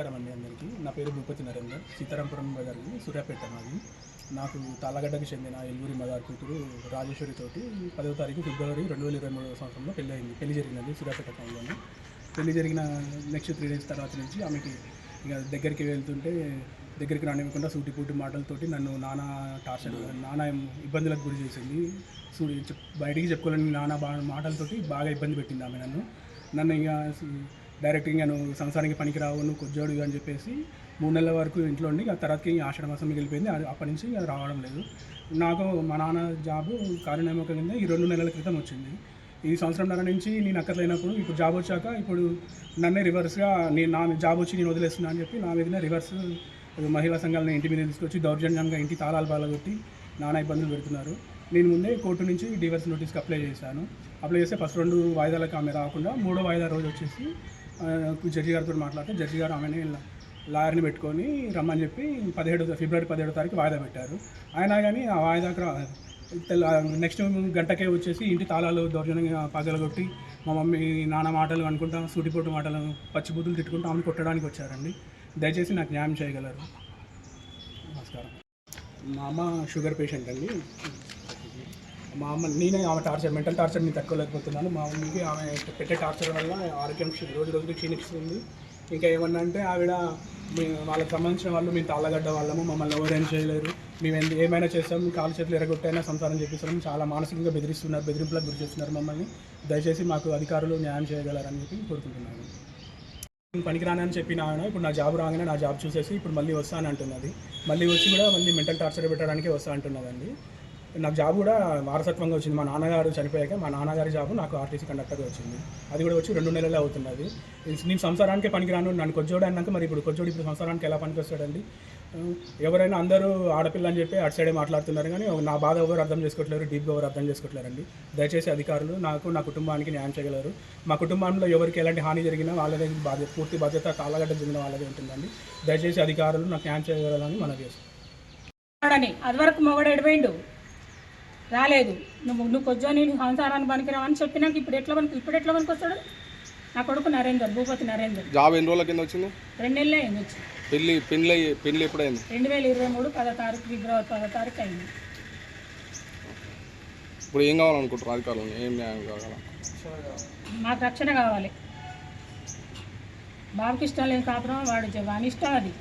అందరికీ. నా పేరు భుపతి నరేంద్ర. సీతారాంపురం బజార్ సూర్యాపేట మాది. నాకు తాళగడ్డకు చెందిన ఎల్లూరి మదార్ కూతురు రాజేశ్వరి తోటి పదవ తారీఖు ఫిబ్రవరి రెండు వేల ఇరవై మూడవ సంవత్సరంలో పెళ్ళయింది పెళ్ళి జరిగినది సూర్యాపేట టౌన్లోనే. పెళ్ళి జరిగిన నెక్స్ట్ త్రీ డేస్ తర్వాత నుంచి ఆమెకి ఇక దగ్గరికి వెళ్తుంటే దగ్గరికి రానివ్వకుండా సూటిపూటి మాటలతోటి నన్ను నానా టార్చర్ నానా ఇబ్బందులకు గురి చేసింది. సూ బయటికి చెప్పుకోలేని నానా బా మాటలతోటి బాగా ఇబ్బంది పెట్టింది ఆమె నన్ను. నన్ను ఇక డైరెక్ట్గా నువ్వు సంసారానికి పనికిరావు నువ్వు కొజ్జోడు అని చెప్పేసి మూడు నెలల వరకు ఇంట్లో ఉండి ఆ తర్వాతకి ఆషాఢ మాసం మిగిలిపోయింది. అది అప్పటి నుంచి రావడం లేదు. నాకు మా నాన్న జాబు కార్యనియామక కింద ఈ రెండు నెలల క్రితం వచ్చింది. ఈ సంవత్సరంన్నర నుంచి నేను అక్కర్లేనప్పుడు ఇప్పుడు జాబ్ వచ్చాక ఇప్పుడు నన్నే రివర్స్గా నేను నా జాబ్ వచ్చి నేను వదిలేస్తున్నా అని చెప్పి నా మీదనే రివర్స్ మహిళా సంఘాలను ఇంటి మీద తీసుకొచ్చి దౌర్జన్యంగా ఇంటి తాళాలు బాలగొట్టి నానా ఇబ్బందులు పెడుతున్నారు. నేను ముందే కోర్టు నుంచి డివర్స్ నోటీస్కి అప్లై చేశాను. అప్లై చేస్తే ఫస్ట్ రెండు వాయిదాలకు ఆమె రాకుండా మూడో వాయిదా రోజు వచ్చేసి జడ్జి గారితో మాట్లాడితే జడ్జి గారు ఆమెని లాయర్ని పెట్టుకొని రమ్మని చెప్పి పదిహేడు ఫిబ్రవరి పదిహేడో తారీఖు వాయిదా పెట్టారు. అయినా కానీ ఆ వాయిదాకు రా నెక్స్ట్ గంటకే వచ్చేసి ఇంటి తాళాలు దౌర్జన్యంగా పగలగొట్టి మా మమ్మీ నాన్న మాటలు అనుకుంటా సూటిపోటు మాటలు పచ్చిబూతులు తిట్టుకుంటూ ఆమెను కొట్టడానికి వచ్చారండి. దయచేసి నాకు న్యాయం చేయగలరు. నమస్కారం. మా అమ్మ షుగర్ పేషెంట్ అండి. మా అమ్మ నేనే ఆమె టార్చర్ మెంటల్ టార్చర్ నేను తట్టుకోలేకపోతున్నాను. మా అమ్మకి ఆమె పెట్టే టార్చర్ వల్ల ఆరోగ్యం రోజు రోజుకి క్షీణిస్తుంది. ఇంకా ఏమన్నా అంటే ఆవిడ వాళ్ళకి సంబంధించిన వాళ్ళు మేము తాళ్ళగడ్డ వాళ్ళము మమ్మల్ని ఎవరేం చేయలేరు. మేము ఎందు- ఏమైనా చేస్తాం కాలు చేతులు ఎరగొట్టైనా సంసారం చేపిస్తాం చాలా మానసికంగా బెదిరిస్తున్నారు బెదిరింపులకు గురి చేస్తున్నారు మమ్మల్ని. దయచేసి మాకు అధికారులు న్యాయం చేయగలరని చెప్పి కోరుకుంటున్నాను. నేను పనికిరానని చెప్పిన ఆమె ఇప్పుడు నా జాబ్ రాగానే నా జాబ్ చూసేసి ఇప్పుడు మళ్ళీ వస్తాను అంటున్నది. మళ్ళీ వచ్చి కూడా మళ్ళీ మెంటల్ టార్చర్ పెట్టడానికి వస్తా అంటున్నదండి. నాకు జాబ్ కూడా వారసత్వంగా వచ్చింది. మా నాన్నగారు చనిపోయాక మా నాన్నగారి జాబ్ నాకు ఆర్టీసీ కండక్టర్గా వచ్చింది. అది కూడా వచ్చి రెండు నెలలే అవుతున్నది నేను సంసారానికి పనికిరాను. నన్ను కొజ్జోడు అన్నాక మరి ఇప్పుడు కొజ్జోడు ఇప్పుడు సంసారానికి ఎలా పనికొస్తాడండి? ఎవరైనా అందరూ ఆడపిల్ల అని చెప్పి అటు సైడే మాట్లాడుతున్నారు కానీ నా బాధ ఎవరు అర్థం చేసుకోవట్లేరు డీప్గా ఎవరు అర్థం చేసుకోవట్లేరండి. దయచేసి అధికారులు నాకు నా కుటుంబానికి న్యాయం చేయగలరు. మా కుటుంబంలో ఎవరికి ఎలాంటి హాని జరిగినా వాళ్ళదే బాధ్యత పూర్తి బాధ్యత కాలగడ్డ జరిగిన వాళ్ళదే ఉంటుందండి. దయచేసి అధికారులు నాకు న్యాయం చేయగలరని మనం చేస్తాం అది వరకు మొగడు ఎడిపోయిండు. రాలేదు. నువ్వు నువ్వు కొంచెం నేను సంసారాన్ని పనికిరావని చెప్పినాక ఇప్పుడు ఎట్లా పనికి ఇప్పుడు ఎట్లా పనికి వస్తాడు? నా కొడుకు నరేందర్ భూపతి నరేందర్. జాబ్ ఎన్ని రోజుల కింద వచ్చింది? రెండు నెలలే అయింది వచ్చి. పెళ్ళి పెళ్ళి పెళ్ళి ఎప్పుడైంది? రెండు వేల ఇరవై మూడు పదో తారీఖు ఫిబ్రవరి పదో తారీఖు అయింది. ఇప్పుడు ఏం కావాలనుకుంటారు అధికారులు? ఏం న్యాయం కావాలా? మాకు రక్షణ కావాలి. బాబుకి ఇష్టం లేని కాపురం వాడు వాని ఇష్టం అది.